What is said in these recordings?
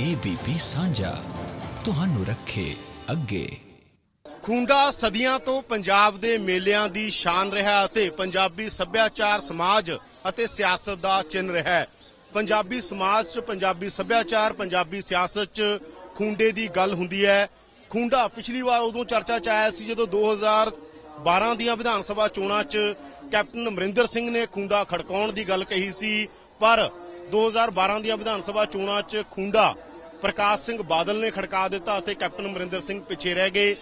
ABP ਸਾਂਝਾ, ਤੁਹਾਨੂੰ ਰੱਖੇ ਅੱਗੇ। ਖੁੰਡਾ ਸਦੀਆਂ ਤੋਂ ਪੰਜਾਬ ਦੇ ਮੇਲਿਆਂ ਦੀ ਸ਼ਾਨ ਰਿਹਾ ਅਤੇ ਪੰਜਾਬੀ ਸੱਭਿਆਚਾਰ ਸਮਾਜ ਅਤੇ ਸਿਆਸਤ ਦਾ ਚਿੰਨ੍ਹ ਰਿਹਾ ਹੈ। ਪੰਜਾਬੀ ਸਮਾਜ 'ਚ, ਪੰਜਾਬੀ ਸੱਭਿਆਚਾਰ, ਪੰਜਾਬੀ ਸਿਆਸਤ 'ਚ ਖੁੰਡੇ ਦੀ ਗੱਲ ਹੁੰਦੀ ਹੈ। ਖੁੰਡਾ ਪਿਛਲੀ ਵਾਰ ਉਦੋਂ ਚਰਚਾ 'ਚ ਆਇਆ ਸੀ ਜਦੋਂ 2012 ਦੀਆਂ ਵਿਧਾਨ ਸਭਾ ਚੋਣਾਂ 'ਚ ਕੈਪਟਨ ਅਮਰਿੰਦਰ ਸਿੰਘ ਨੇ ਖੁੰਡਾ ਖੜਕਾਉਣ ਦੀ ਗੱਲ ਕਹੀ ਸੀ। ਪਰ 2012 ਦੀਆਂ ਵਿਧਾਨ ਸਭਾ ਚੋਣਾਂ 'ਚ ਖੁੰਡਾ ਪ੍ਰਕਾਸ਼ ਸਿੰਘ ਬਾਦਲ ਨੇ ਖੜਕਾ ਦਿੱਤਾ ਅਤੇ ਕੈਪਟਨ ਅਮਰਿੰਦਰ ਸਿੰਘ ਪਿੱਛੇ ਰਹਿ ਗਏ।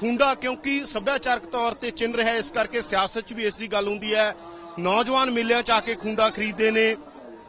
ਖੁੰਡਾ ਕਿਉਂਕਿ ਸੱਭਿਆਚਾਰਕ ਤੌਰ ਤੇ ਚਿੰਨ੍ਹ ਰਿਹਾ ਇਸ ਕਰਕੇ ਸਿਆਸਤ 'ਚ ਵੀ ਇਸ ਦੀ ਗੱਲ ਹੁੰਦੀ ਹੈ। ਨੌਜਵਾਨ ਮੇਲਿਆਂ 'ਚ ਆ ਕੇ ਖੁੰਡਾ ਖਰੀਦਦੇ ਨੇ,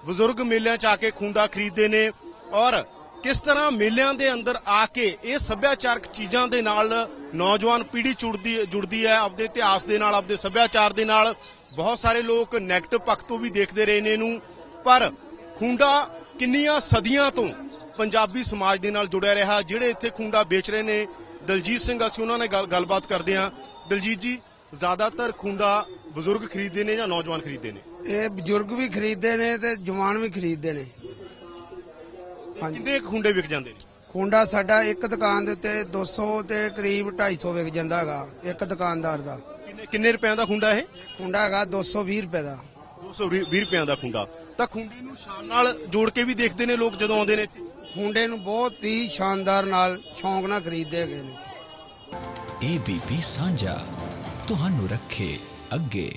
ਬਜ਼ੁਰਗ ਮੇਲਿਆਂ 'ਚ ਆ ਕੇ ਖੁੰਡਾ ਖਰੀਦਦੇ ਨੇ ਔਰ ਕਿਸ ਤਰ੍ਹਾਂ ਮੇਲਿਆਂ ਦੇ ਅੰਦਰ ਆ ਕੇ ਇਹ ਸੱਭਿਆਚਾਰਕ ਚੀਜ਼ਾਂ ਦੇ ਨਾਲ ਨੌਜਵਾਨ ਪੀੜ੍ਹੀ ਜੁੜਦੀ ਜੁੜਦੀ ਹੈ, ਆਪਦੇ ਇਤਿਹਾਸ ਦੇ ਨਾਲ, ਆਪਦੇ ਸੱਭਿਆਚਾਰ ਦੇ ਨਾਲ। ਬਹੁਤ ਸਾਰੇ ਲੋਕ ਨੈਗੇਟਿਵ ਪੱਖ ਤੋਂ ਵੀ ਦੇਖਦੇ ਰਹੇ ਨੇ ਇਹਨੂੰ। ਪਰ ਖੁੰਡਾ ਕਿੰਨੀਆਂ ਸਦੀਆਂ ਤੋਂ ਪੰਜਾਬੀ ਸਮਾਜ ਦੇ ਨਾਲ ਜੁੜਿਆ ਰਿਹਾ ਜਿਹੜੇ ਇੱਥੇ ਖੁੰਡਾ ਵੇਚ ਰਹੇ ਨੇ। ਦਲਜੀਤ ਸਿੰਘ ਅਸੀਂ ਉਹਨਾਂ ਨਾਲ ਗੱਲ- ਗੱਲਬਾਤ ਕਰਦੇ ਹਾਂ। ਦਲਜੀਤ ਜੀ ਜ਼ਿਆਦਾਤਰ ਖੁੰਡਾ ਬਜ਼ੁਰਗ ਖਰੀਦਦੇ ਨੇ ਜਾਂ ਨੌਜਵਾਨ ਖਰੀਦਦੇ ਨੇ? ਇਹ ਬਜ਼ੁਰਗ ਵੀ ਖਰੀਦਦੇ ਨੇ ਤੇ ਜਵਾਨ ਵੀ ਖਰੀਦਦੇ ਨੇ। ਕਿੰਨੇ ਖੁੰਡੇ ਵਿਕ ਜਾਂਦੇ ਨੇ? ਕੁੰਡਾ ਸਾਡਾ ਇੱਕ ਦੁਕਾਨ ਦੇ ਉੱਤੇ 200 ਤੇ ਕਰੀਬ 250 ਵਿਕ ਜਾਂਦਾ ਹੈਗਾ ਇੱਕ ਦੁਕਾਨਦਾਰ ਦਾ। ਕਿੰਨੇ ਕਿੰਨੇ ਰੁਪਏ ਦਾ ਖੁੰਡਾ ਇਹ? ਕੁੰਡਾ ਹੈਗਾ 220 ਰੁਪਏ ਦਾ। 220 ਰੁਪਏ ਦਾ ਖੁੰਡਾ। ਤਾਂ ਖੁੰਡੇ ਨੂੰ ਸ਼ਾਨ ਨਾਲ ਜੋੜ ਕੇ ਵੀ ਦੇਖਦੇ ਨੇ ਲੋਕ ਜਦੋਂ ਆਉਂਦੇ ਨੇ ਇੱਥੇ। ਕੁੰਡੇ ਨੂੰ ਬਹੁਤ ਹੀ ਸ਼ਾਨਦਾਰ ਨਾਲ ਸ਼ੌਂਕ ਨਾਲ ਖਰੀਦਦੇ ਹੈਗੇ ਨੇ। ਏਬੀਪੀ ਸਾਂਝਾ ਤੁਹਾਨੂੰ ਰੱਖੇ ਅੱਗੇ।